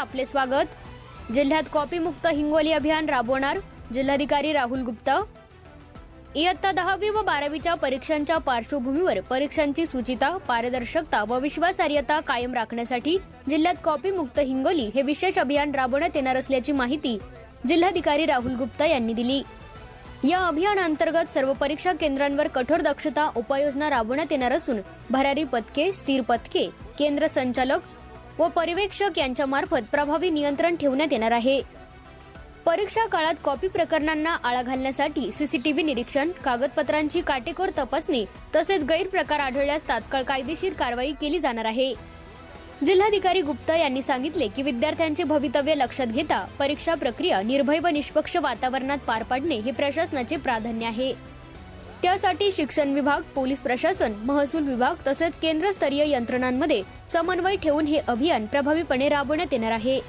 आपले स्वागत. जिल्ह्यात कॉपीमुक्त हिंगोली अभियान राबवणार जिल्हाधिकारी राहुल गुप्ता. इयत्ता दहावी व बारावीच्या परीक्षांच्या पार्श्वभूमीवर परीक्षांची सुचिता पारदर्शकता व विश्वासार्हता कायम राखण्यासाठी जिल्ह्यात कॉपीमुक्त हिंगोली हे विशेष अभियान राबवण्यात येणार असल्याची माहिती जिल्हाधिकारी राहुल गुप्ता यांनी दिली. या अभियानांतर्गत सर्व परीक्षा केंद्रांवर कठोर दक्षता उपाययोजना राबवण्यात येणार असून भरारी पथके स्थिर पथके केंद्र संचालक व पर्यवेक्षक यांच्यामार्फत प्रभावी नियंत्रण ठेवण्यात येणार आहे. परीक्षा काळात कॉपी प्रकरणांना आळा घालण्यासाठी सीसीटीव्ही निरीक्षण कागदपत्रांची काटेकोर तपासणी तसेच गैरप्रकार आढळल्यास तात्काळ कायदेशीर कारवाई केली जाणार आहे. जिल्हाधिकारी गुप्ता यांनी सांगितले की विद्यार्थ्यांचे भवितव्य लक्षात घेता परीक्षा प्रक्रिया निर्भय व निष्पक्ष वातावरणात पार पाडणे हे प्रशासनाचे प्राधान्य आहे. त्यासाठी शिक्षण विभाग पोलीस प्रशासन महसूल विभाग तसेच केंद्रस्तरीय यंत्रणांमध्ये समन्वय ठेवून हे अभियान प्रभावीपणे राबवण्यात येणार आहे.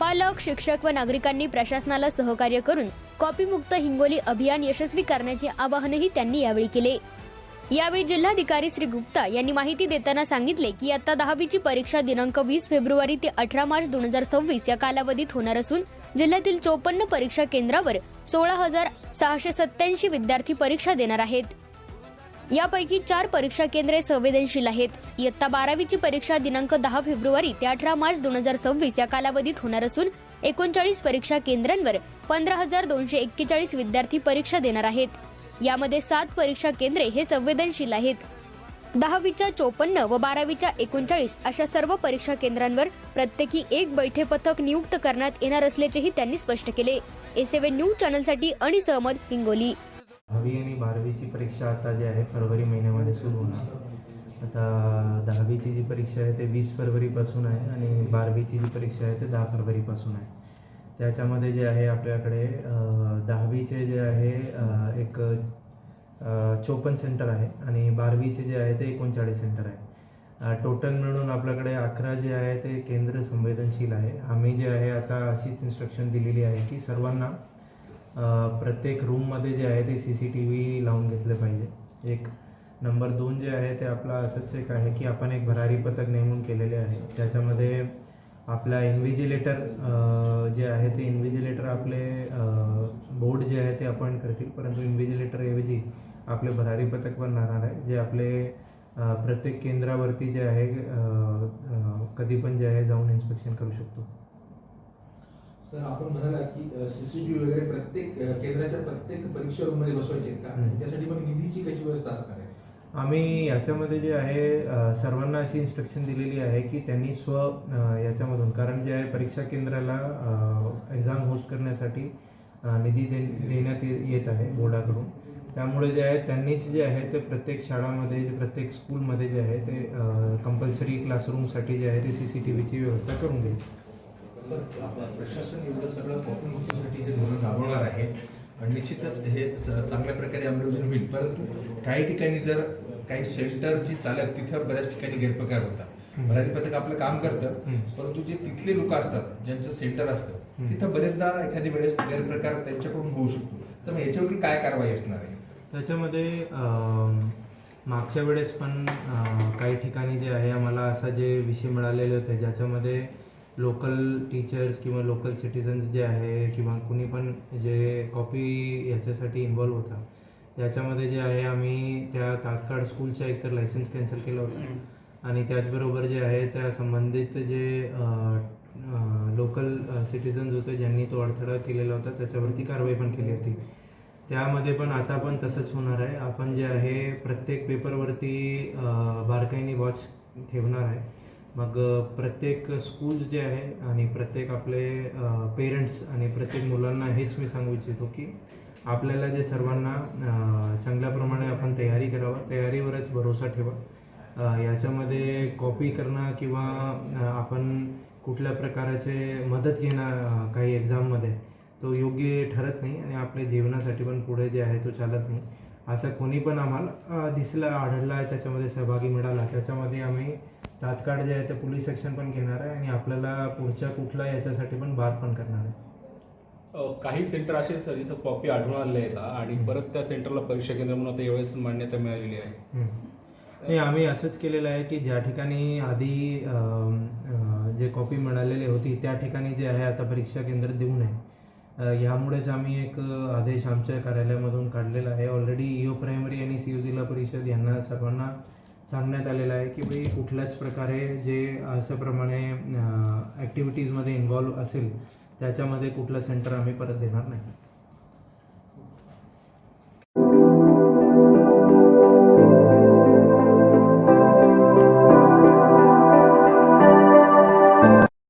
पालक शिक्षक व नागरिकांनी प्रशासनाला सहकार्य करून कॉपीमुक्त हिंगोली अभियान यशस्वी करण्याचे आवाहनही त्यांनी यावेळी केले. यावेळी जिल्हाधिकारी श्री गुप्ता यांनी माहिती देताना सांगितले की आता दहावीची परीक्षा दिनांक वीस फेब्रुवारी ते अठरा मार्च दोन हजार सव्वीस या कालावधीत होणार असून जिल्ह्यातील चोपन्न परीक्षा केंद्रावर सोळा हजार सहाशे सत्याऐंशी विद्यार्थी परीक्षा देणार आहेत. यापैकी चार परीक्षा केंद्रे संवेदनशील आहेत. इयत्ता बारावीची परीक्षा दिनांक दहा फेब्रुवारी ते अठरा मार्च दोन हजार सव्वीस या कालावधीत होणार असून एकोणचाळीस परीक्षा केंद्रांवर पंधरा हजार दोनशे एक्केचाळीस विद्यार्थी परीक्षा देणार आहेत. यामध्ये सात परीक्षा केंद्रे हे संवेदनशील आहेत. दहावीच्या चोपन्न व बारावीच्या एकोणचाळीस अशा सर्व परीक्षा केंद्रांवर प्रत्येकी एक बैठे पथक नियुक्त करण्यात येणार असल्याचेही त्यांनी स्पष्ट केले. एसेव्हन न्यूज चॅनलसाठी आणि सहमत हिंगोली. दहावी आणि बारावीची परीक्षा आता जी आहे फरवरी महिन्यामध्ये सुरू होणार. आता दहावीची जी परीक्षा आहे ते वीस फरवरीपासून आहे आणि बारावीची जी परीक्षा आहे ते दहा फरवरीपासून आहे. त्याच्यामध्ये जे आहे आपल्याकडे दहावीचे जे आहे एक चोपन्न सेंटर आहे आणि बारावीचे जे आहे ते एकोणचाळीस सेंटर आहे. टोटल मिळून आपल्याकडे अकरा जे आहे ते केंद्र संवेदनशील आहे. आम्ही जे आहे आता अशीच इन्स्ट्रक्शन दिलेली आहे की सर्वांना प्रत्येक रूममध्ये जे आहे ते सी सी टी व्ही लावून घेतले पाहिजे. एक नंबर दोन जे आहे ते आपला असंच एक आहे की आपण एक भरारी पथक नेमून केलेले आहे. त्याच्यामध्ये आपला इन्व्हिजिलेटर जे आहे ते इन्व्हिजिलेटर आपले बोर्ड जे आहे ते अपॉइंट करतील. परंतु इन्व्हिजिलेटरऐवजी आपले भरारी पथक पण राहणार आहे. जे आपले प्रत्येक केंद्रावरती जे आहे कधी पण जे आहे जाऊन इन्स्पेक्शन करू शकतो. सर आपण म्हणाला की सीसीटीव्ही वगैरे प्रत्येक केंद्राच्या प्रत्येक परीक्षा रूममध्ये बसवायचे का. त्यासाठी मग निधीची कशी व्यवस्था असणार आहे? आम्ही याच्यामध्ये जे आहे सर्वांना अशी इन्स्ट्रक्शन दिलेली आहे की त्यांनी स्व याच्यामधून कारण जे आहे परीक्षा केंद्राला एक्झाम होस्ट करण्यासाठी निधी दे देण्यात येत आहे बोर्डाकडून. त्यामुळे जे आहे त्यांनीच जे आहे ते प्रत्येक शाळामध्ये जे प्रत्येक स्कूलमध्ये जे आहे ते कंपल्सरी क्लासरूमसाठी जे आहे ते सी सी टी व्हीची व्यवस्था करून घ्यायची प्रशासन एवढं सगळं हे धोरण राबवणार आहे. निश्चितच हे चांगल्या प्रकारे अंमलबजावणी होईल परंतु काही ठिकाणी जर काही सेंटरची चालक तिथं बऱ्याच ठिकाणी गैरप्रकार होतात. भरारी पथक आपलं काम करतं. परंतु जे तिथले लोक असतात ज्यांचं सेंटर असतं. तिथं बरेचदा एखाद्या वेळेस गैरप्रकार त्यांच्याकडून होऊ शकतो तर मग याच्यावरती काय कारवाई असणार आहे त्याच्यामध्ये मागच्या वेळेस पण काही ठिकाणी जे आहे आम्हाला असा जे विषय मिळालेले होते ज्याच्यामध्ये लोकल टीचर्स किंवा लोकल सिटीजन्स जे आहे किंवा कुणी पण जे कॉपी याच्यासाठी इन्वॉल्व्ह होता. त्याच्यामध्ये जे आहे आम्ही त्या तात्काळ स्कूलच्या एकतर लायसन्स कॅन्सल केलं होतं. आणि त्याचबरोबर जे आहे त्या संबंधित जे लोकल सिटीजन्स होते ज्यांनी तो अडथळा केलेला होता त्याच्यावरती कारवाई पण केली होती. त्यामध्ये पण आता पण तसंच होणार आहे. आपण जे आहे प्रत्येक पेपरवरती बारकाईने वॉच ठेवणार आहे. मग प्रत्येक स्कूल्स जे आहे आणि प्रत्येक आपले पेरेंट्स आणि प्रत्येक मुलांना हेच मी सांगू इच्छितो की आपल्याला जे सर्वांना चांगल्याप्रमाणे आपण तयारी करावं तयारीवरच भरोसा ठेवा. याच्यामध्ये कॉपी करणं किंवा आपण कुठल्या प्रकाराचे मदत घेणं काही एक्झाममध्ये तो योग्य ठरत नाही आणि आपल्या जीवनासाठी पण पुढे जे आहे तो चालत नाही. असं कोणी पण आम्हाला दिसला आढळला आहे त्याच्यामध्ये सहभागी मिळाला त्याच्यामध्ये आम्ही तात्काळ जे आहे ते पोलीस ॲक्शन पण घेणार आहे आणि आपल्याला पुढच्या कुठला याच्यासाठी पण बार पण करणार आहे. काही सेंटर असे सर जिथं कॉपी आढळून आलेल्या आहेत आणि परत त्या सेंटरला परीक्षा केंद्र म्हणून आता यावेळेस मान्यता मिळालेली आहे. नाही आम्ही असंच केलेलं आहे की ज्या ठिकाणी आधी जे कॉपी मिळालेली होती त्या ठिकाणी जे आहे आता परीक्षा केंद्र देऊ नये. अ, यामुळेच आम्ही एक आदेश आमच्या कार्यालयामधून काढलेला आहे. ऑलरेडी इओ प्रायमरी आणि सी जिल्हा परिषद यांना सर्वांना सांगण्यात आलेलं आहे की भाई कुठल्याच प्रकारे जे असं प्रमाणे ॲक्टिव्हिटीजमध्ये इन्व्हॉल्व असेल त्याच्यामध्ये कुठलं सेंटर आम्ही परत देणार नाही.